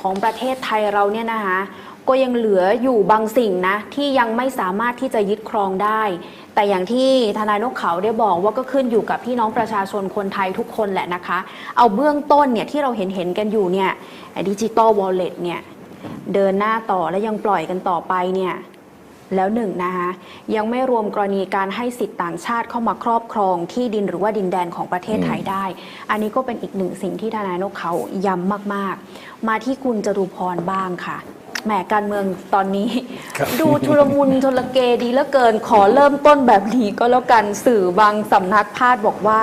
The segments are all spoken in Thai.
ของประเทศไทยเราเนี่ยนะคะก็ยังเหลืออยู่บางสิ่งนะ ที่ยังไม่สามารถที่จะยึดครองได้ แต่อย่างที่ทนายนกเขาได้บอกว่าก็ขึ้นอยู่กับพี่น้องประชาชนคนไทยทุกคนแหละนะคะ เอาเบื้องต้นเนี่ยที่เราเห็นเห็นกันอยู่เนี่ยดิจิตอลวอลเล็ตเนี่ยเดินหน้าต่อและยังปล่อยกันต่อไปเนี่ย แล้วหนึ่งนะคะยังไม่รวมกรณีการให้สิทธิ์ต่างชาติเข้ามาครอบครองที่ดินหรือว่าดินแดนของประเทศไทยได้ อันนี้ก็เป็นอีกหนึ่งสิ่งที่ทนายนกเขาย้ำมาก ๆ มาที่คุณจตุพรบ้างค่ะแหมการเมืองตอนนี้ครับดูชุลมุนชลเกดีเหลือเกินขอเริ่มต้นแบบนี้ก็แล้วกันสื่อบางสำนักพาดบอกว่า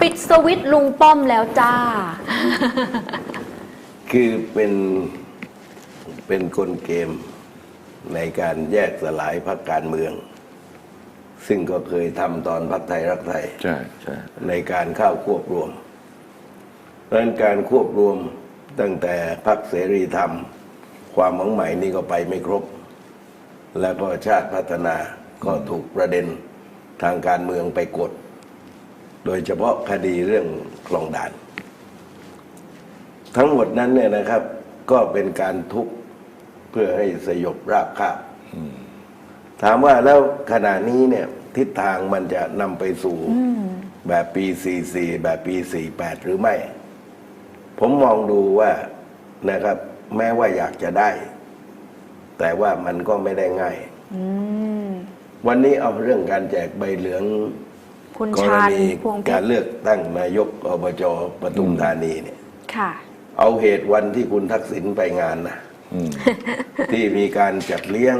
ปิดสวิตช์ลุงป้อมแล้วจ้า คือเป็นเป็นกลเกม ในการแยกสลายพรรคการเมือง ซึ่งก็เคยทำตอนพรรคไทยรักไทยใช่ใช่ในการเข้าควบรวมเพราะฉะนั้นการควบรวมตั้งแต่พรรคเสรีธรรม ความหวังใหม่นี่ก็ไปไม่ครบ แล้วก็ชาติพัฒนาก็ถูกประเด็นทางการเมืองไปกด โดยเฉพาะคดีเรื่องคลองด่าน ทั้งหมดนั้นเนี่ยนะครับ ก็เป็นการทุบ เพื่อให้สยบราบคาบถามว่าแล้วขณะนี้เนี่ย ทิศทางมันจะนำไปสู่แบบปี 44 แบบปี 48 หรือไม่ ผมมองดูว่านะครับ แม้ว่าอยากจะได้ แต่ว่ามันก็ไม่ได้ง่ายอืมวันนี้เอาเรื่องการแจกใบเหลืองคุณกรชาญณีพวงเพการชรเลือกตั้งนายกอบจปทุมธานีเนี่ยค่ะเอาเหตุวันที่คุณทักษิณไปงานนะอืม ที่มีการจัดเลี้ยง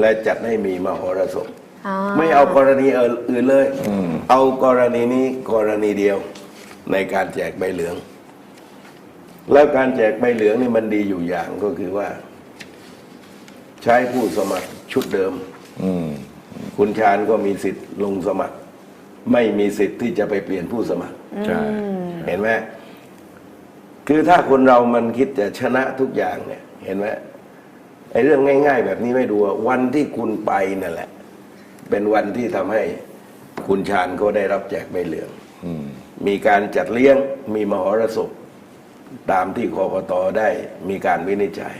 และจัดให้มีมหรสพอ่าไม่เอากรณีอื่นเลยอืมเอากรณีนี้กรณีเดียวในการแจกใบเหลือง แล้วการแจกใบเหลืองนี่มันดีอยู่อย่างก็คือว่า ใช้ผู้สมัครชุดเดิมอืมคุณชาญก็มีสิทธิ์ลงสมัคร ไม่มีสิทธิ์ที่จะไปเปลี่ยนผู้สมัครใช่เห็นไหมคือถ้าคนเรามันคิดจะชนะทุกอย่างเนี่ย เห็นไหมไอ้เรื่องง่าย ๆ แบบนี้ไม่ดูอะวันที่คุณไปนั่นแหละ เป็นวันที่ทำให้คุณชาญก็ได้รับแจกใบเหลืองอืมมีการจัดเลี้ยงมีมหรสพตามที่กกตได้มีการวินิจฉัย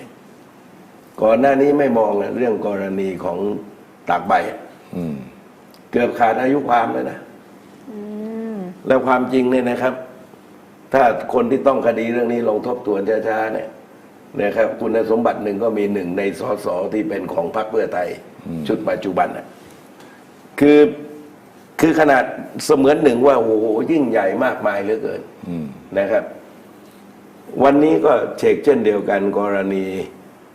ก่อนหน้านี้ไม่มองอะเรื่องกรณีของตากใบอะอืมเกือบขาดอายุความเลยนะแล้วความจริงเนี่ยนะครับ ถ้าคนที่ต้องคดีเรื่องนี้ลองทบทวนช้าๆเนี่ย นะครับคุณสมบัติหนึ่งก็มีหนึ่งในสสที่เป็นของพรรคเพื่อไทย ชุดปัจจุบันน่ะคือคือขนาดเสมือนหนึ่งว่าโอ้โหยิ่งใหญ่มากมายเหลือเกินอืมนะครับ วันนี้ก็เชกเช่นเดียวกันกรณี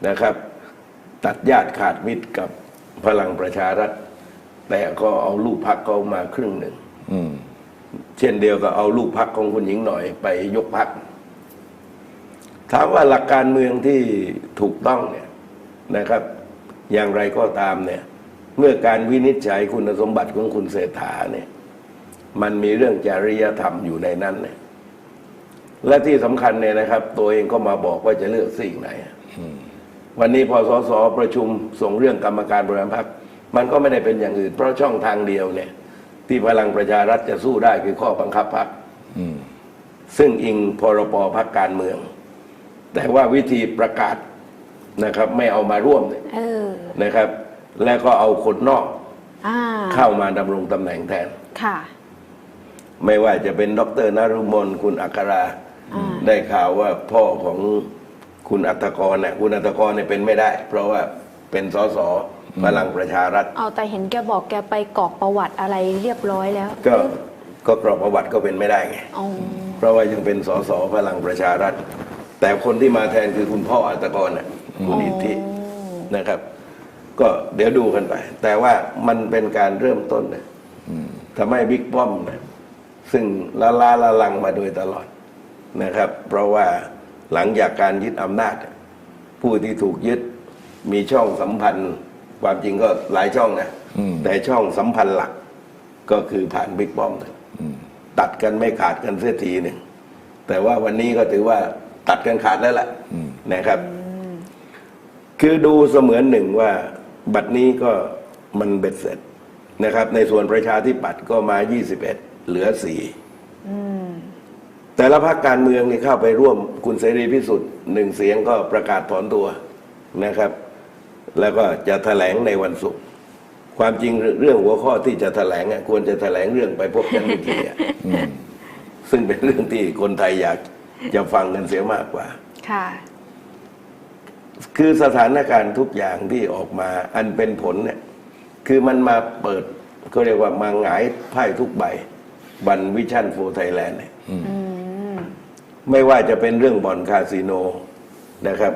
นะครับ ตัดญาติขาดมิตรกับพลังประชารัฐ แต่ก็เอาลูกพักเขามาครึ่งหนึ่งอืมเช่นเดียวกับเอาลูกพักของคุณหญิงหน่อยไปยกพัก ถามว่าหลักการเมืองที่ถูกต้องเนี่ยนะครับ อย่างไรก็ตามเนี่ยเมื่อการวินิจฉัยคุณสมบัติของคุณเศรษฐาเนี่ยมันมีเรื่องจริยธรรมอยู่ในนั้นเนี่ยและที่สำคัญเนี่ยนะครับ ตัวเองก็มาบอกว่าจะเลือกสิ่งไหนอะวันนี้พอสสประชุมส่งเรื่องกรรมการบริหารพรรคมันก็ไม่ได้เป็นอย่างอื่น เพราะช่องทางเดียวเนี่ย ที่พลังประชารัฐจะสู้ได้คือข้อบังคับพรรคอืมซึ่งอิงพรบพักการเมือง แต่ว่าวิธีประกาศนะครับ ไม่เอามาร่วมเนี่ยเออนะครับ แล้วก็เอาคนนอกอ่าเข้ามาดำรงตำแหน่งแทน ค่ะ ไม่ว่าจะเป็นดรนรุมนคุณอัครา อ่า ได้ข่าวว่าพ่อของคุณอัตกรเนี่ยคุณอัตกรเนี่ยเป็นไม่ได้ เพราะว่าเป็นสสพลังประชารัฐ เอาแต่เห็นแกบอกแกไปกรอกประวัติอะไรเรียบร้อยแล้วก็ก็กรอกประวัติก็เป็นไม่ได้ไง อ๋อเพราะว่ายังเป็นสสพลังประชารัฐ แต่คนที่มาแทนคือคุณพ่ออัตกรน่ะคุณอิทธินะครับ ก็เดี๋ยวดูกันไป แต่ว่ามันเป็นการเริ่มต้นนะทำให้บิ๊กป้อมนะซึ่งละลาละลังมาโดยตลอดนะครับ เพราะว่าหลังจากการยึดอำนาจ ผู้ที่ถูกยึดมีช่องสัมพันธ์ ความจริงก็หลายช่องนะอืมแต่ช่องสัมพันธ์หลัก ก็คือผ่านบิ๊กป้อมนะอืมตัดกันไม่ขาดกันเสียทีหนึ่งแต่ว่าวันนี้ก็ถือว่า ตัดกันขาดแล้วล่ะนะครับ คือดูเสมือนหนึ่งว่า บัตรนี้ก็มันเบ็ดเสร็จนะครับ ในส่วนประชาธิปัตย์ก็มา 21 เหลือ4อืมแต่ละพรรคการเมืองนี่เข้าไปร่วมคุณเสรีพิสุทธิ์หนึ่งเสียงก็ประกาศถอนตัวนะครับ แล้วก็จะแถลงในวันศุกร์ความจริงเรื่องหัวข้อที่จะแถลงอะควรจะแถลงเรื่องไปพบกันวิธีอะซึ่งเป็นเรื่องที่คนไทยอยาก จะฟังกันเสียมากกว่า ค่ะ คือสถานการณ์ทุกอย่างที่ออกมาอันเป็นผลเนี่ย คือมันมาเปิดเขาเรียกว่ามาหงายไพ่ทุกใบ บันวิชั่นโฟไทยแลนด์เนี่ยไม่ว่าจะเป็นเรื่องบ่อนคาสิโนนะครับ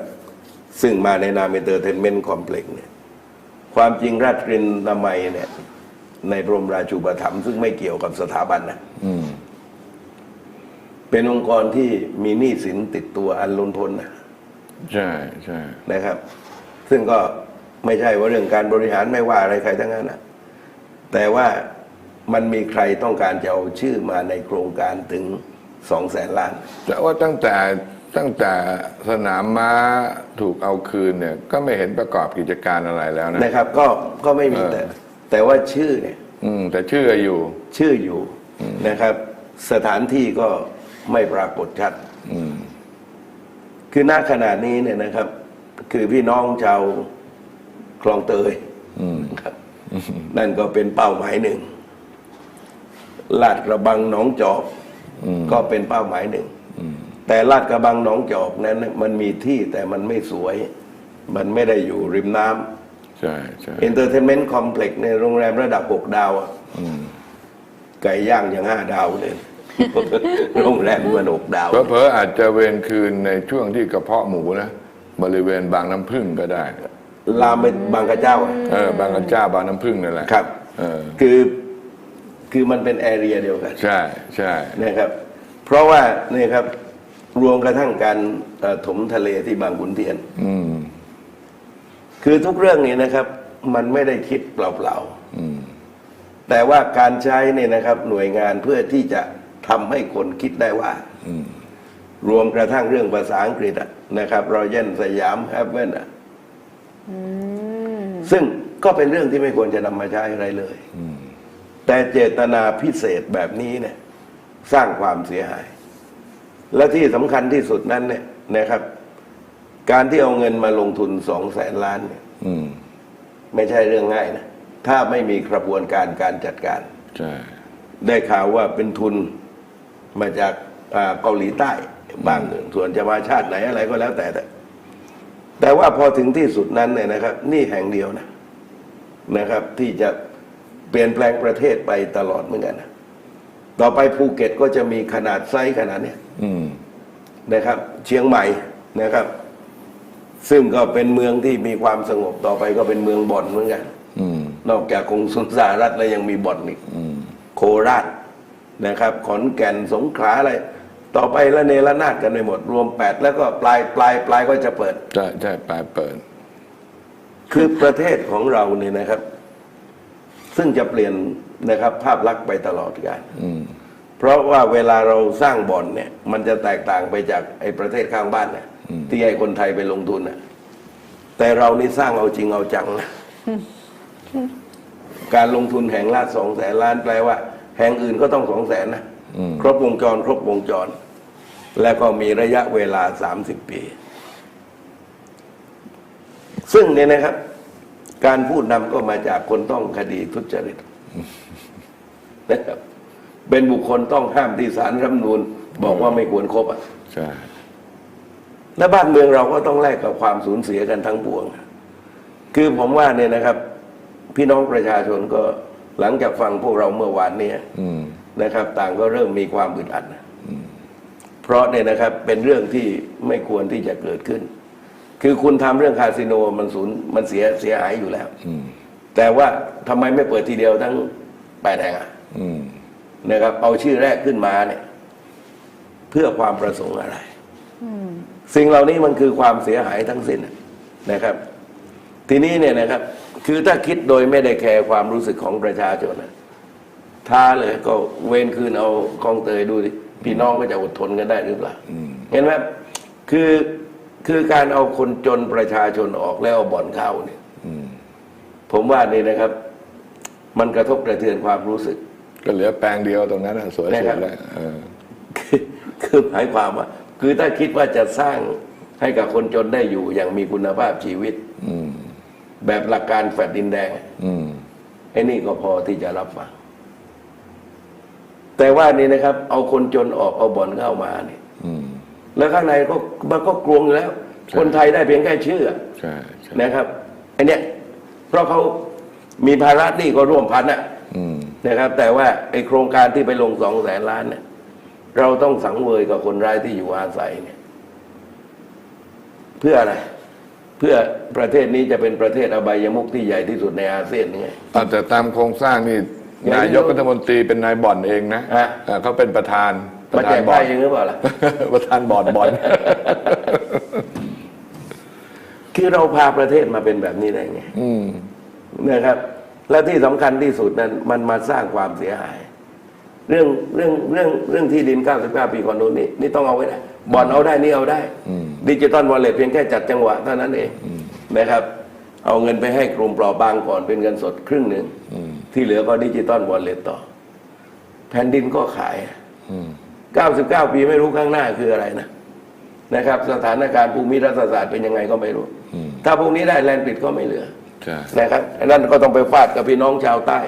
ซึ่งมาในนามเอนเตอร์เทนเมนต์คอมเพล็กซ์เนี่ย ความจริงราชรินนามัยเนี่ย ในกรมราชูปถัมภ์ซึ่งไม่เกี่ยวกับสถาบันนะอืม เป็นองค์กรที่มีหนี้สินติดตัวอันล้นพ้นนะใช่ใช่นะครับ ซึ่งก็ไม่ใช่ว่าเรื่องการบริหารไม่ว่าอะไรใครทั้งนั้นนะแต่ว่ามันมีใครต้องการจะเอาชื่อมาในโครงการถึงสองแสนล้าน แต่ว่าตั้งแต่ตั้งแต่สนามม้าถูกเอาคืนเนี่ย ก็ไม่เห็นประกอบกิจการอะไรแล้วนะนะครับ ก็ก็ไม่มีเออแต่ แต่ว่าชื่อเนี่ย อืม แต่ชื่ออยู่ ชื่ออยู่นะครับ สถานที่ก็ ไม่ปรากฏชัดอืมคือณขณะนี้เนี่ยนะครับ คือพี่น้องชาวคลองเตยอืมครับ นั่นก็เป็นเป้าหมายหนึ่งลาดกระบังหนองจอกอืมก็เป็นเป้าหมายหนึ่งแต่ลาดกระบังหนองจอกนั้นน่ะมันมีที่แต่มันไม่สวย มันไม่ได้อยู่ริมน้ใช่ใช่ำเอนเตอร์เทนเมนต์คอมเพล็กซ์ในโรงแรมระดับหกดาวอะอืมไก่ย่างอย่างห้าดาวเลย โรงแรมมันหกดาว เพอๆอาจจะเวรคืนในช่วงที่กระเพาะหมูนะบริเวณบางน้ำพึ่งก็ได้ลามไปบางกระเจ้าอะเออบางกระเจ้าบางน้ำพึ่งนั่นแหละครับ เออคือคือมันเป็นแอเรียเดียวกันใช่ใช่นะครับ เพราะว่านี่ครับ รวมกระทั่งการเอ่อถมทะเลที่บางขุนเทียน อืมคือทุกเรื่องนี้นะครับ มันไม่ได้คิดเปล่าอืม ๆแต่ว่าการใช้เนี่ยนะครับ หน่วยงานเพื่อที่จะ ทำให้คนคิดได้ว่าอืมรวมกระทั่งเรื่องภาษาอังกฤษอะนะครับรอยันสยามแฮปเวนอะซึ่งก็เป็นเรื่องที่ไม่ควรจะนำมาใช้อะไรเลยแต่เจตนาพิเศษแบบนี้เนี่ย สร้างความเสียหาย และที่สำคัญที่สุดนั้นเนี่ยนะครับ การที่เอาเงินมาลงทุนสองแสนล้านเนี่ยอืมไม่ใช่เรื่องง่ายนะ ถ้าไม่มีกระบวนการการจัดการ ใช่ ได้ข่าวว่าเป็นทุน มาจากอ่าเกาหลีใต้บางส่วนจะมาชาติไหนอะไรก็แล้วแต่แต่แต่ว่าพอถึงที่สุดนั้นเนี่ยนะครับ นี่แห่งเดียวนะนะครับ ที่จะเปลี่ยนแปลงประเทศไปตลอดเหมือนกันนะต่อไปภูเก็ตก็จะมีขนาดไซส์ขนาดเนี้ยอืมนะครับ เชียงใหม่นะครับ ซึ่งก็เป็นเมืองที่มีความสงบต่อไปก็เป็นเมืองบ่อนเหมือนกันอืมนอกจากกรุงสุนสหรัฐแล้วยังมีบ่อนอีกอืมโคราช นะครับขอนแก่นสงขลาอะไร ต่อไปละเนระนาดกันไปหมด รวมแปดแล้วก็ปลายปลายปลายก็จะเปิด ใช่ใช่ปลายเปิด คือประเทศของเราเนี่ยนะครับ ซึ่งจะเปลี่ยนนะครับ ภาพลักษณ์ไปตลอดกาลอืม เพราะว่าเวลาเราสร้างบ่อนเนี่ย มันจะแตกต่างไปจากไอ้ประเทศข้างบ้านเนี่ยที่ให้คนไทยไปลงทุนน่ะ แต่เรานี่สร้างเอาจริงเอาจังนะการลงทุนแห่งละสองแสนล้านแปลว่า แห่งอื่นก็ต้องสองแสนนะอืมครบวงจร ครบวงจร แล้วก็มีระยะเวลาสามสิบปี ซึ่งเนี่ยนะครับ การพูดนำก็มาจากคนต้องคดีทุจริตนะครับเป็นบุคคลต้องห้ามที่ศาลรัฐธรรมนูญบอกว่าไม่ควรครบอะใช่และบ้านเมืองเราก็ต้องแลกกับความสูญเสียกันทั้งปวง คือผมว่าเนี่ยนะครับ พี่น้องประชาชนก็ หลังจากฟังพวกเราเมื่อวานเนี้อืมนะครับ ต่างก็เริ่มมีความอึดอัดนะเพราะเนี่ยนะครับเป็นเรื่องที่ไม่ควรที่จะเกิดขึ้น คือคุณทำเรื่องคาสิโนมันสูญมันเสียเสียหายอยู่แล้วอืมแต่ว่าทำไมไม่เปิดทีเดียวทั้งแปดแห่งอะอืมนะครับ เอาชื่อแรกขึ้นมาเนี่ย เพื่อความประสงค์อะไรสิ่งเหล่านี้มันคือความเสียหายทั้งสิ้นน่ะนะครับ ทีนี้เนี่ยนะครับ คือถ้าคิดโดยไม่ได้แคร์ความรู้สึกของประชาชนนะท้าเลยก็เวนคืนเอากองเตยดูดิพี่น้องก็จะอดทนกันได้หรือเปล่าเห็นไหมคือคือการเอาคนจนประชาชนออกแล้วเอาบ่อนเข้าเนี่ยอืมผมว่านี่นะครับ มันกระทบกระเทือนความรู้สึก ก็เหลือแปลงเดียวตรงนั้นน่ะสวยนะคสุรัดบแล้วเออคือคือหมายความว่า คือถ้าคิดว่าจะสร้างให้กับคนจนได้อยู่อย่างมีคุณภาพชีวิต อืม แบบหลักการแฟดดินแดงอืมไอ้นี่ก็พอที่จะรับฟังแต่ว่านี่นะครับ เอาคนจนออกเอาบ่อนเข้ามาเนี่ยอืมแล้วข้างในก็มันก็กลวงอยู่แล้วใช่คนไทยได้เพียงแค่ชื่อใช่ใช่นะครับไอ้เนี้ยเพราะเขามีภาระหนี้ก็ร่วมพันอะอืมนะครับ แต่ว่าไอ้โครงการที่ไปลงสองแสนล้านเนี่ยเราต้องสังเวยกับคนร้ายที่อยู่อาศัยเนี่ย เพื่ออะไรเพื่อประเทศนี้จะเป็นประเทศอบายมุกที่ใหญ่ที่สุดในอาเซียนไงอะแต่ตามโครงสร้างนี่อย่างที่นายกรัฐมนตรีเป็นนายบ่อนเองนะฮะ อะเขาเป็นประธานปมาระแจธานกบ่ไพ่อนเองหรือเปล่าล่ะ ประธานบอร์ดบ่อน คือเราพาประเทศมาเป็นแบบนี้ได้ไงอืม นะครับ และที่สำคัญที่สุดนั้นมันมาสร้างความเสียหาย เรื่องเรื่องเรื่องเรื่องที่ดิน 99 ปีคอนโดนี่นี่ต้องเอาไว้ได้ บอลเอาได้นี่เอาได้อืมดิจิตอลวอลเล็ตเพียงแค่จัดจังหวะเท่านั้นเองนะครับ เอาเงินไปให้กลุ่มเปราะบางก่อนเป็นเงินสดครึ่งหนึ่งอืมที่เหลือก็ดิจิตอลวอลเล็ตต่อ แผ่นดินก็ขายอืม99 ปีไม่รู้ข้างหน้าคืออะไรนะนะครับ สถานการณ์ภูมิรัฐศาสตร์เป็นยังไงก็ไม่รู้อืมถ้าพวกนี้ได้แลนด์ปิดก็ไม่เหลือใช่นะครับอันนั่นก็ต้องไปฟาดกับพี่น้องชาวใต้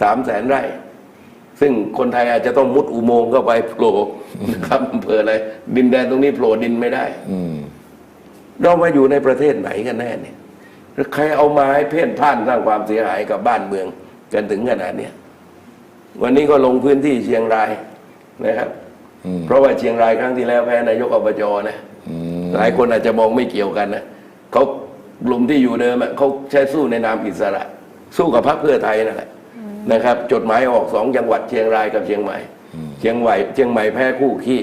สามแสนไร่ ซึ่งคนไทยอาจจะต้องมุดอุโมงค์เข้าไปโผล่ นะครับอำเภออะไร ดินแดนตรงนี้โผล่ดินไม่ได้อืมเรามาอยู่ในประเทศไหนกันแน่เนี่ยแล้วใครเอามาให้เพ่นพ่านสร้างความเสียหายกับบ้านเมืองกันถึงขนาดเนี้ยวันนี้ก็ลงพื้นที่เชียงรายนะครับอืมเพราะว่าเชียงรายครั้งที่แล้วแพ้นายกอบจนะอืมหลายคนอาจจะมองไม่เกี่ยวกันนะเขากลุ่มที่อยู่เดิมอะเขาใช้สู้ในนามอิสระ สู้กับพรรคเพื่อไทยนั่นแหละนะครับ จดหมายออกสองจังหวัดเชียงรายกับเชียงใหม่ เชียงใหม่เชียงใหม่แพ้คู่ขี้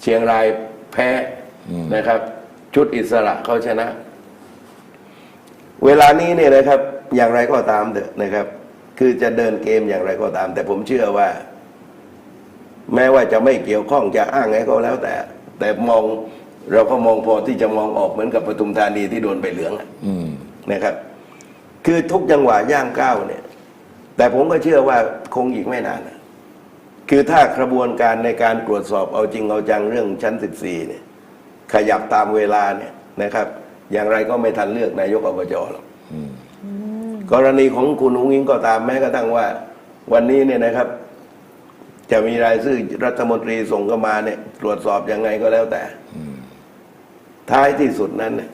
เชียงรายแพ้นะครับ ชุดอิสระเขาชนะ เวลานี้เนี่ยนะครับ อย่างไรก็ตามเถอะนะครับ คือจะเดินเกมอย่างไรก็ตาม แต่ผมเชื่อว่า แม้ว่าจะไม่เกี่ยวข้องจะอ้างไงก็แล้ว แต่ แต่มองเราก็มองพอที่จะมองออกเหมือนกับปทุมธานีที่โดนไปเหลืองอะอืมนะครับ คือทุกจังหวะย่างก้าวเนี่ย แต่ผมก็เชื่อว่าคงอีกไม่นานนะ คือถ้ากระบวนการในการตรวจสอบเอาจริงเอาจังเรื่องชั้น 14 เนี่ย ขยับตามเวลาเนี่ยนะครับ อย่างไรก็ไม่ทันเลือกนายกอบจหรอกอืมกรณีของคุณอุ้งอิงก็ตามแม้กระทั่งว่า วันนี้เนี่ยนะครับ จะมีรายชื่อรัฐมนตรีส่งเข้ามาเนี่ย ตรวจสอบยังไงก็แล้วแต่ท้ายที่สุดนั้นเนี่ย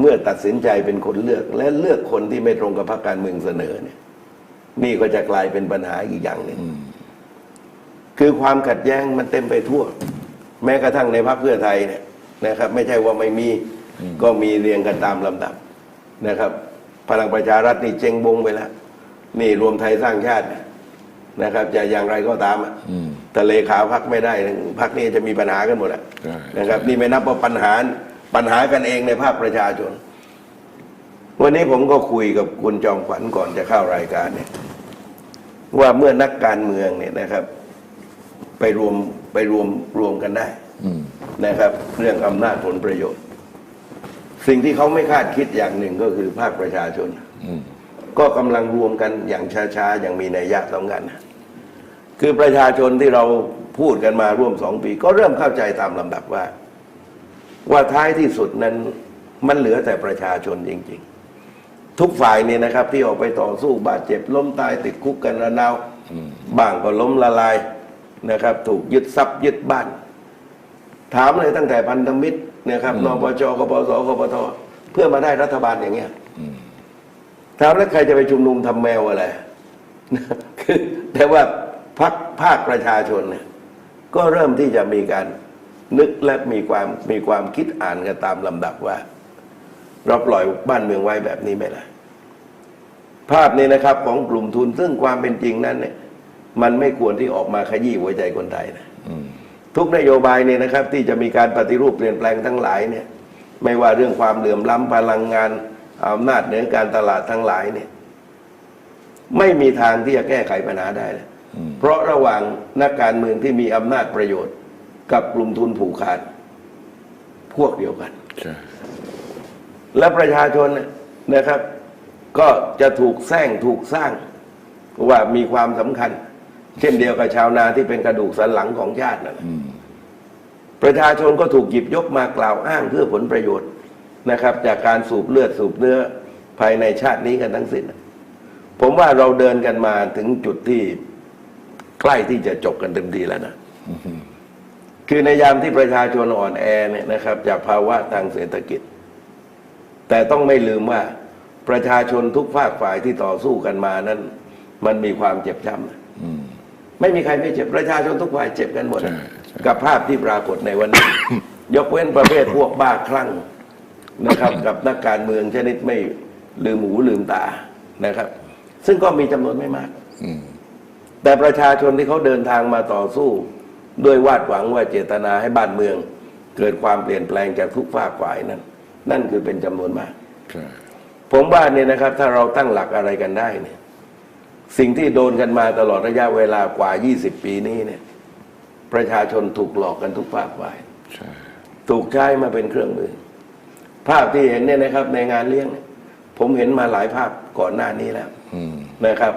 เมื่อตัดสินใจเป็นคนเลือกและเลือกคนที่ไม่ตรงกับพรรคการเมืองเสนอเนี่ย นี่ก็จะกลายเป็นปัญหาอีกอย่างหนึ่ง คือความขัดแย้งมันเต็มไปทั่ว แม้กระทั่งในพรรคเพื่อไทยเนี่ยนะครับ ไม่ใช่ว่าไม่มีก็มีเรียงกันตามลำดับนะครับ พลังประชารัฐนี่เจ๊งบงไปแล้ว นี่รวมไทยสร้างชาตินะครับ จะอย่างไรก็ตามอะอืมทะเลขาพักไม่ได้พักนี้จะมีปัญหากันหมดอะใช่นะครับ นี่ไม่นับว่าปัญหาปัญหากันเองในภาคประชาชน วันนี้ผมก็คุยกับคุณจอมขวัญก่อนจะเข้ารายการเนี่ยว่าเมื่อนักการเมืองเนี่ยนะครับ ไปรวมไปรวมรวมกันได้อืมนะครับ เรื่องอำนาจผลประโยชน์ สิ่งที่เขาไม่คาดคิดอย่างหนึ่งก็คือภาคประชาชนอืมก็กำลังรวมกันอย่างช้าๆ อย่างมีนัยยะสำคัญนะคือประชาชนที่เราพูดกันมาร่วมสองปี ก็เริ่มเข้าใจตามลำดับว่า ว่าท้ายที่สุดนั้นมันเหลือแต่ประชาชนจริง ๆ ทุกฝ่ายเนี่ยนะครับ ที่ออกไปต่อสู้บาดเจ็บล้มตายติดคุกกันระนาวบ้างก็ล้มละลาย นะครับ ถูกยึดทรัพย์ยึดบ้าน ถามเลยตั้งแต่พันธมิตรนะครับนปชกปสกปทเพื่อมาได้รัฐบาลอย่างเงี้ยถามแล้วใครจะไปชุมนุมทำแมวอะไรคือแต่ว่าพักภาคประชาชนเนี่ยก็เริ่มที่จะมีการนึกและมีความมีความคิดอ่านกันตามลำดับว่า เราปล่อยบ้านเมืองไว้แบบนี้ไม่ได้ภาพนี้นะครับของกลุ่มทุนซึ่งความเป็นจริงนั้นเนี่ย มันไม่ควรที่ออกมาขยี้หัวใจคนไทยนะอืมทุกนโยบายเนี่ยนะครับ ที่จะมีการปฏิรูปเปลี่ยนแปลงทั้งหลายเนี่ย ไม่ว่าเรื่องความเหลื่อมล้ำพลังงานอำนาจเหนือการตลาดทั้งหลายเนี่ย ไม่มีทางที่จะแก้ไขปัญหาได้เลยเพราะระหว่างนักการเมืองที่มีอำนาจประโยชน์ กับกลุ่มทุนผูกขาด พวกเดียวกันใช่และประชาชนเนี่ยนะครับ ก็จะถูกแซงถูกสร้างว่ามีความสำคัญ เช่นเดียวกับชาวนาที่เป็นกระดูกสันหลังของชาตินั่นแหละประชาชนก็ถูกหยิบยกมากล่าวอ้างเพื่อผลประโยชน์นะครับ จากการสูบเลือดสูบเนื้อภายในชาตินี้กันทั้งสิ้นผมว่าเราเดินกันมาถึงจุดที่ใกล้ที่จะจบกันเต็มทีแล้วนะคือในยามที่ประชาชนอ่อนแอเนี่ยนะครับ จากภาวะทางเศรษฐกิจ แต่ต้องไม่ลืมว่าประชาชนทุกภาคฝ่ายที่ต่อสู้กันมานั้น มันมีความเจ็บช้ำนะอืม ไม่มีใครไม่เจ็บประชาชนทุกฝ่ายเจ็บกันหมดใช่ใช่กับภาพที่ปรากฏในวันนี้ ยกเว้นประเภทพวกบ้าคลั่งนะครับ กับนักการเมืองชนิดไม่ลืมหูลืมตานะครับ ซึ่งก็มีจำนวนไม่มากอืมแต่ประชาชนที่เขาเดินทางมาต่อสู้ ด้วยวาดหวังว่าเจตนาให้บ้านเมือง เกิดความเปลี่ยนแปลงจากทุกภาคฝ่ายนั้น นั่นคือเป็นจำนวนมากใช่ผมว่าเนี่ยนะครับ ถ้าเราตั้งหลักอะไรกันได้เนี่ย สิ่งที่โดนกันมาตลอดระยะเวลากว่า 20 ปีนี้เนี่ย ประชาชนถูกหลอกกันทุกภาคฝ่ายใช่ถูกใช้มาเป็นเครื่องมือ ภาพที่เห็นเนี่ยนะครับ ในงานเลี้ยงเนี่ยผมเห็นมาหลายภาพก่อนหน้านี้แล้วอืมนะครับ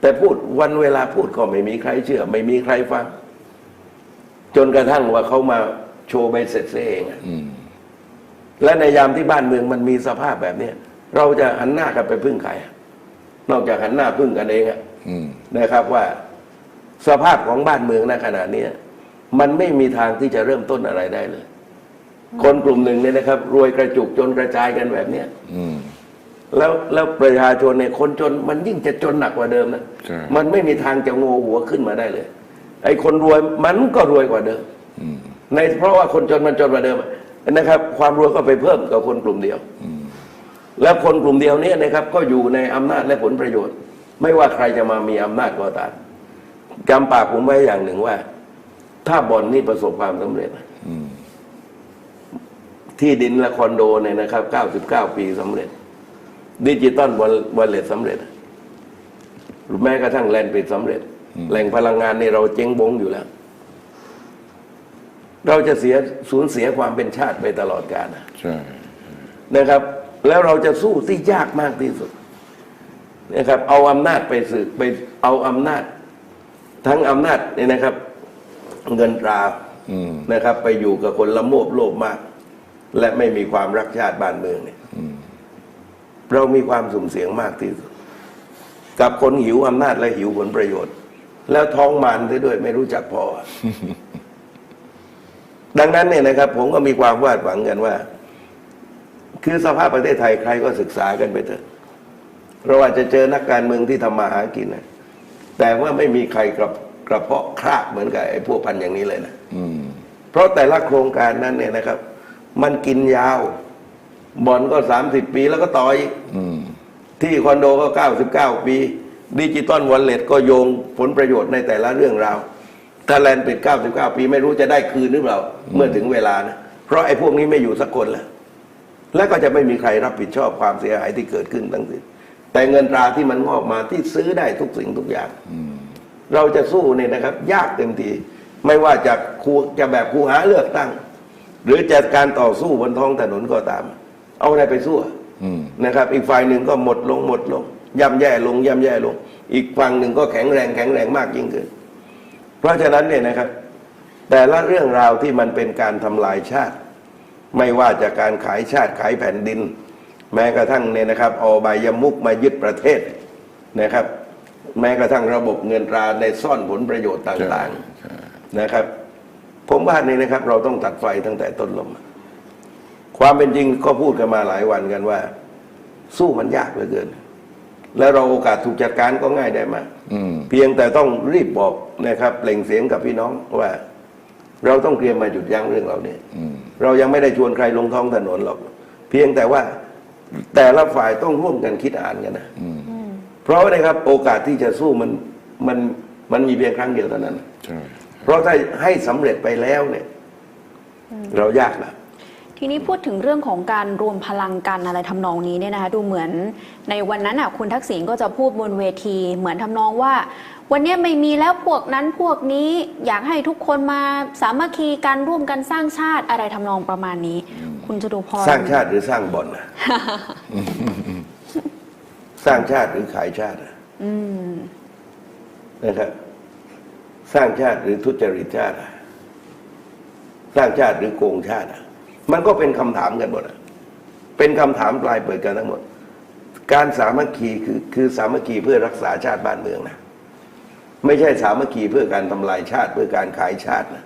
แต่พูดวันเวลาพูดก็ไม่มีใครเชื่อ ไม่มีใครฟัง จนกระทั่งว่าเขามาโชว์ใบเสร็จเสียเองอะอืมและในยามที่บ้านเมืองมันมีสภาพแบบเนี้ยเราจะหันหน้ากันไปพึ่งใครอะ นอกจากหันหน้าพึ่งกันเองอะอืมนะครับว่าสภาพของบ้านเมืองในขณะเนี้ยมันไม่มีทางที่จะเริ่มต้นอะไรได้เลย คนกลุ่มหนึ่งเนี่ยนะครับ รวยกระจุกจนกระจายกันแบบเนี้ยอืมแล้วแล้วประชาชนเนี่ยคนจนมันยิ่งจะจนหนักกว่าเดิมนะใช่มันไม่มีทางจะโงหัวขึ้นมาได้เลย ไอ้คนรวยมันก็รวยกว่าเดิมอืมในเพราะว่าคนจนมันจนกว่าเดิมนะครับ ความรวยก็ไปเพิ่มกับคนกลุ่มเดียวอืม แล้วคนกลุ่มเดียวเนี้นะครับก็อยู่ในอำนาจและผลประโยชน์ ไม่ว่าใครจะมามีอำนาจก็ตามจำปากผมไว้อย่างหนึ่งว่า ถ้าบ่อนนี่ประสบความสำเร็จอืมที่ดินและคอนโดเนี่ยนะครับ 99 ปีสำเร็จ ดิจิตอลวอลเล็ตสำเร็จหรือแม้กระทั่งแลนด์ปิดสำเร็จ แหล่งพลังงานนี่เราเจ๊งบงอยู่แล้ว เราจะเสียสูญเสียความเป็นชาติไปตลอดกาลนะใช่นะครับ แล้วเราจะสู้ที่ยากมากที่สุดนะครับ เอาอำนาจไปสืบไปเอาอำนาจ ทั้งอำนาจเนี่ยนะครับ เงินตราอืนะครับ ไปอยู่กับคนละโมบโลภมาก และไม่มีความรักชาติบ้านเมืองเนี่ยเรามีความสุ่มเสี่ยงมากที่สุด กับคนหิวอำนาจและหิวผลประโยชน์ แล้วท้องมานซะด้วยไม่รู้จักพอดังนั้นเนี่ยนะครับ ผมก็มีความวาดหวังกันว่า คือสภาพประเทศไทยใครก็ศึกษากันไปเถอะเราอาจจะเจอนักการเมืองที่ทำมาหากินนะแต่ว่าไม่มีใครกระกระเพาะครากเหมือนกับไอ้พวกพันอย่างนี้เลยนะเพราะแต่ละโครงการนั้นเนี่ยนะครับ มันกินยาวบ่อนก็สามสิบปีแล้วก็ต่ออีกที่คอนโดก็99ปี ดิจิตอลวอลเล็ตก็โยงผลประโยชน์ในแต่ละเรื่องราวถ้าแลนด์ปิด99ปีไม่รู้จะได้คืนหรือเปล่า เมื่อถึงเวลานะ เพราะไอ้พวกนี้ไม่อยู่สักคนแล้ว และก็จะไม่มีใครรับผิดชอบความเสียหายที่เกิดขึ้นทั้งสิ้นแต่เงินตราที่มันงอกมาที่ซื้อได้ทุกสิ่งทุกอย่างเราจะสู้เนี่ยนะครับ ยากเต็มทีไม่ว่าจะคูจะแบบคูหาเลือกตั้ง หรือจะการต่อสู้บนท้องถนนก็ตาม เอาอะไรไปสู้นะครับ อีกฝ่ายหนึ่งก็หมดลงหมดลงย่ำแย่ลงย่ำแย่ลง อีกฝั่งหนึ่งก็แข็งแรงแข็งแรงมากยิ่งขึ้น เพราะฉะนั้นเนี่ยนะครับ แต่ละเรื่องราวที่มันเป็นการทำลายชาติ ไม่ว่าจากการขายชาติขายแผ่นดิน แม้กระทั่งเนี่ยนะครับเอาใบายมุกมายึดประเทศนะครับ แม้กระทั่งระบบเงินตราในซ่อนผลประโยชน์ต่างใช่ๆนะครับ ผมว่านี่นะครับ เราต้องตัดไฟตั้งแต่ต้นลม ความเป็นจริงก็พูดกันมาหลายวันกันว่า สู้มันยากเหลือเกิน แล้วเราโอกาสถูกจัดการก็ง่ายได้มากอืมเพียงแต่ต้องรีบบอกนะครับเปล่งเสียงกับพี่น้องว่า เราต้องเตรียมมาหยุดยั้งเรื่องเหล่านี้อืม เรายังไม่ได้ชวนใครลงท้องถนนหรอก เพียงแต่ว่าแต่ละฝ่ายต้องร่วมกันคิดอ่านกันนะอืมเพราะนะครับโอกาสที่จะสู้มันมันมันมีเพียงครั้งเดียวเท่านั้นใช่เพราะถ้าให้สำเร็จไปแล้วเนี่ย เรายากนะ ทีนี้พูดถึงเรื่องของการรวมพลังกันอะไรทำนองนี้เนี่ยนะคะดูเหมือนในวันนั้นอะคุณทักษิณก็จะพูดบนเวที เหมือนทำนองว่า วันนี้ไม่มีแล้วพวกนั้นพวกนี้อยากให้ทุกคนมาสามัคคีกันร่วมกันสร้างชาติอะไรทำนองประมาณนี้ คุณจตุพรสร้างชาติหรือสร้างบ่อนนะสร้างชาติหรือขายชาติอะอืมนะครับสร้างชาติหรือทุจริตชาติอะสร้างชาติหรือโกงชาติอะ มันก็เป็นคำถามกันหมดอะเป็นคำถามปลายเปิดกันทั้งหมด การสามัคคีคือคือสามัคคีเพื่อรักษาชาติบ้านเมืองนะไม่ใช่สามัคคีเพื่อการทำลายชาติเพื่อการขายชาตินะ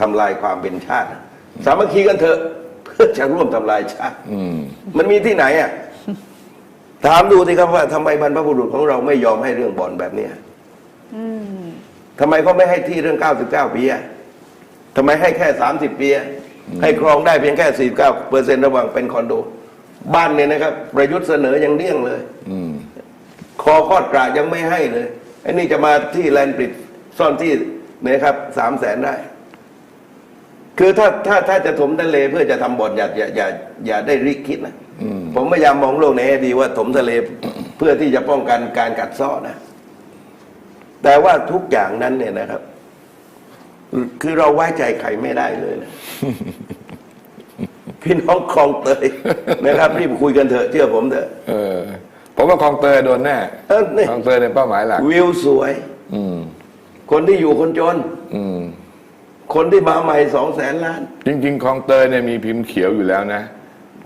ทำลายความเป็นชาตินะสามัคคีกันเถอะ เพื่อจะร่วมทำลายชาติอืมมันมีที่ไหนอะถามดูสิครับว่าทำไมบรรพบุรุษของเราไม่ยอมให้เรื่องบ่อนแบบเนี้ยทำไมเขาไม่ให้ที่เรื่อง 99 ปีอะทำไมให้แค่ 30 ปีอะ ให้ครองได้เพียงแค่ 49เปอร์เซ็นต์ระหว่างเป็นคอนโด บ้านเนี่ยนะครับ ประยุทธ์เสนอยังเลี่ยงเลยอืมคอคอดกราดยังไม่ให้เลยไอ้นี่จะมาที่แลนด์บริดจ์ซ่อนที่นะครับสามแสนได้ คือถ้าถ้าถ้าจะถมทะเลเพื่อจะทำบ่อนอย่าอย่าอย่าอย่าได้ริคิดนะผมพยายามมองโลกในแง่ดีว่าถมทะเลเพื่อที่จะป้องกันการกัดเซ้อนะ แต่ว่าทุกอย่างนั้นเนี่ยนะครับ คือเราไว้ใจใครไม่ได้เลยนะพี่น้องคลองเตยนะครับรีบคุยกันเถอะเชื่อผมเถอะเออผมว่าคลองเตยโดนแน่เออนี่คลองเตยในเป้าหมายหลักวิวสวย อืมคนที่อยู่คนจน อืมคนที่มาใหม่สองแสนล้าน จริง ๆคลองเตยเนี่ยมีพิมพ์เขียวอยู่แล้วนะ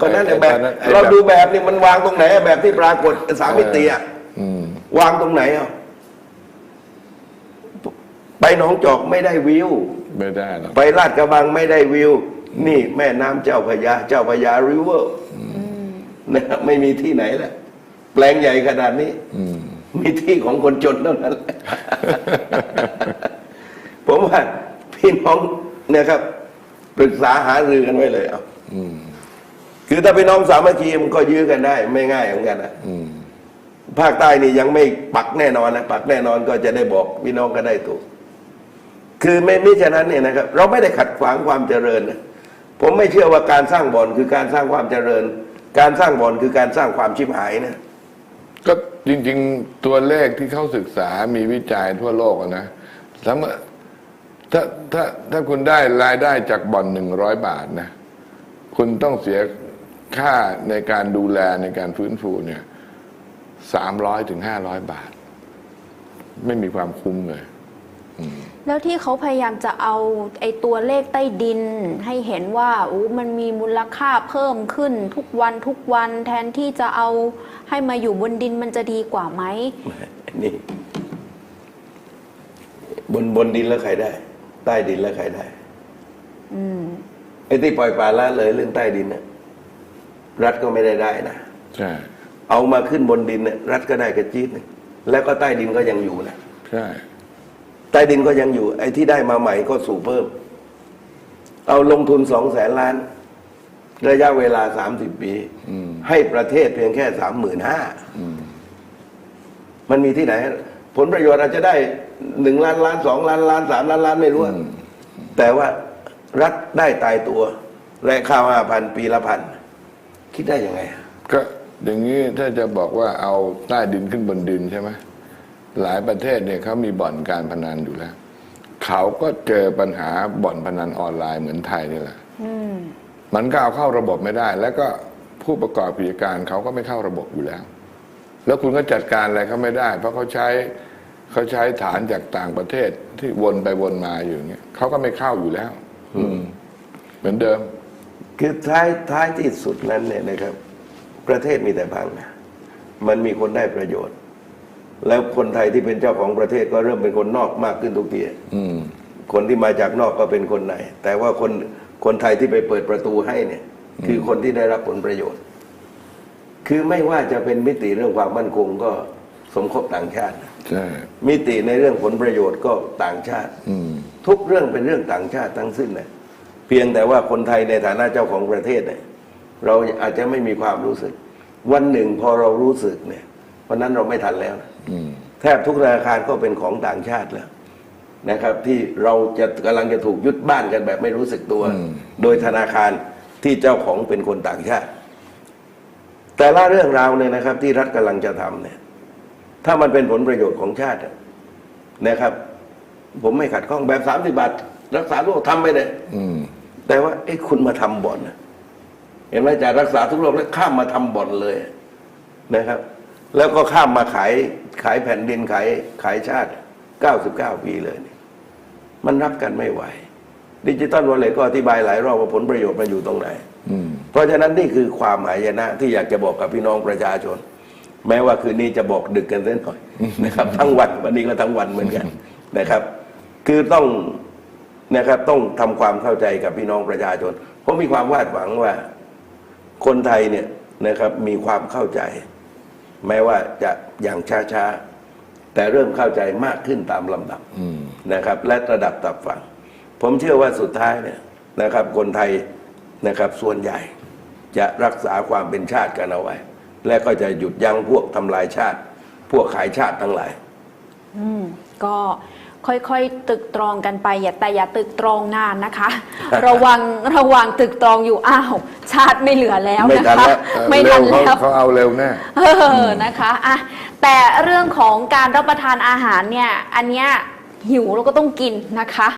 ก็นั่นแหละไอ้แบบตอนนั้นไอ้เราแบบดูแบบนี่มันวางตรงไหนอะแบบที่ปรากฏสามมิติอะอืมวางตรงไหนอะ ไปหนองจอกไม่ได้วิว ไม่ได้หรอกไปลาดกระบังไม่ได้วิว นี่แม่น้ำเจ้าพระยา เจ้าพระยาริเวอร์นะครับไม่มีที่ไหนแหละแปลงใหญ่ขนาดนี้อืมมีที่ของคนจนเท่านั้นแหละผมว่าพี่น้องเนี่ยครับ ปรึกษาหารือกันไว้เลยเอาอืมคือถ้าพี่น้องสามัคคีมันก็ยื้อกันได้ ไม่ง่ายเหมือนกันนะอืมภาคใต้นี่ยังไม่ปักแน่นอนนะปักแน่นอนก็จะได้บอกพี่น้องก็ได้ถูก คือไม่มิฉะนั้นเนี่ยนะครับ เราไม่ได้ขัดขวางความเจริญนะผมไม่เชื่อว่าการสร้างบ่อนคือการสร้างความเจริญ การสร้างบ่อนคือการสร้างความชิบหายนะก็จริง ๆตัวเลขที่เขาศึกษามีวิจัยทั่วโลกนะสมมติถ้าถ้าถ้าคุณได้รายได้จากบ่อนหนึ่งร้อยบาทนะ คุณต้องเสียค่าในการดูแลในการฟื้นฟูเนี่ยสามร้อยถึงห้าร้อยบาท ไม่มีความคุ้มเลย แล้วที่เขาพยายามจะเอาไอ้ตัวเลขใต้ดิน ให้เห็นว่าอู้มันมีมูลค่าเพิ่มขึ้นทุกวันทุกวันแทนที่จะเอาให้มาอยู่บนดินมันจะดีกว่าไหมนี่บนบนดินแล้วใครได้ ใต้ดินแล้วใครได้ อืมไอ้ที่ปล่อยปลาละเลยเรื่องใต้ดินนะรัฐก็ไม่ได้ได้นะใช่เอามาขึ้นบนดินเนี่ยรัฐก็ได้กระจี๊ดหนึงแล้วก็ใต้ดินก็ยังอยู่นะใช่ ใต้ดินก็ยังอยู่ ไอ้ที่ได้มาใหม่ก็สู่เพิ่ม เอาลงทุนสองแสนล้าน ระยะเวลาสามสิบปีอืมให้ประเทศเพียงแค่สามหมื่นห้ามันมีที่ไหน ผลประโยชน์อาจจะได้หนึ่งล้านล้านสองล้านล้านสามล้านล้านไม่รู้อะแต่ว่ารัฐได้ตายตัวและข้าวห้าพันปีละพัน คิดได้ยังไงอะก็อย่างนี้ถ้าจะบอกว่าเอาใต้ดินขึ้นบนดินใช่ไหม หลายประเทศเนี่ยเขามีบ่อนการพนันอยู่แล้ว เขาก็เจอปัญหาบ่อนพนันออนไลน์เหมือนไทยนี่แหละมันก็เอาเข้าระบบไม่ได้ แล้วก็ผู้ประกอบกิจการเขาก็ไม่เข้าระบบอยู่แล้ว แล้วคุณก็จัดการอะไรเขาไม่ได้ เพราะเขาใช้เขาใช้ฐานจากต่างประเทศที่วนไปวนมาอยู่างเงี้ยเขาก็ไม่เข้าอยู่แล้ว อืม เหมือนเดิม คือท้ายท้ายที่สุดนั้นเนี่ยนะครับ ประเทศมีแต่พังนะมันมีคนได้ประโยชน์ แล้วคนไทยที่เป็นเจ้าของประเทศก็เริ่มเป็นคนนอกมากขึ้นทุกทีอืมคนที่มาจากนอกก็เป็นคนใน แต่ว่าคนคนไทยที่ไปเปิดประตูให้เนี่ย คือคนที่ได้รับผลประโยชน์ คือไม่ว่าจะเป็นมิติเรื่องความมั่นคงก็สมคบต่างชาตินะใช่มิติในเรื่องผลประโยชน์ก็ต่างชาติอืมทุกเรื่องเป็นเรื่องต่างชาติทั้งสิ้นนะเพียงแต่ว่าคนไทยในฐานะเจ้าของประเทศเนี่ยเราอาจจะไม่มีความรู้สึก วันหนึ่งพอเรารู้สึกเนี่ย วันนั้นเราไม่ทันแล้วนะอืมแทบทุกธนาคารก็เป็นของต่างชาติแล้วนะครับ ที่เราจะกำลังจะถูกยึดบ้านกันแบบไม่รู้สึกตัวอืมโดยธนาคารที่เจ้าของเป็นคนต่างชาติ แต่ละเรื่องราวเนี่ยนะครับ ที่รัฐกำลังจะทำเนี่ย ถ้ามันเป็นผลประโยชน์ของชาติอะนะครับ ผมไม่ขัดข้องแบบสามสิบาทรักษาโรคทำไปเลยอืมแต่ว่าไอ้คุณมาทำบ่อนน่ะเห็นไหมจากรักษาทุกโรคแล้วข้ามมาทำบ่อนเลยนะครับ แล้วก็ข้ามมาขายขายแผ่นดินขายขายชาติเก้าสิบเก้าปีเลยนี่มันรับกันไม่ไหว ดิจิตอลวอลเล็ตก็อธิบายหลายรอบว่าผลประโยชน์มันอยู่ตรงไหนอืมเพราะฉะนั้นนี่คือความหายนะที่อยากจะบอกกับพี่น้องประชาชน แม้ว่าคืนนี้จะบอกดึกกันเส้นหน่อยนะครับ ทั้งวันวันนี้ก็ทั้งวันเหมือนกันนะครับ คือต้องนะครับต้องทำความเข้าใจกับพี่น้องประชาชนผมมีความวาดหวังว่า คนไทยเนี่ยนะครับมีความเข้าใจ แม้ว่าจะอย่างช้าๆ แต่เริ่มเข้าใจมากขึ้นตามลำดับอืมนะครับ และระดับตับฝัง ผมเชื่อว่าสุดท้ายเนี่ยนะครับ คนไทยนะครับส่วนใหญ่ จะรักษาความเป็นชาติกันเอาไว้ และก็จะหยุดยั้งพวกทำลายชาติ พวกขายชาติทั้งหลายอืมก็ ค่อยๆตึกตรองกันไปอย่าแต่อย่าตึกตรองนานนะคะ ระวังระวังตึกตรองอยู่อ้าวชาติไม่เหลือแล้วไม่นะทันคะแล้วเอ่อไม่เร็ทัวนเขาแล้วเขาเอาเร็วแน่เออนะคะอะแต่เรื่องของการรับประทานอาหารเนี่ยอันเนี้ยหิวเราก็ต้องกินนะคะ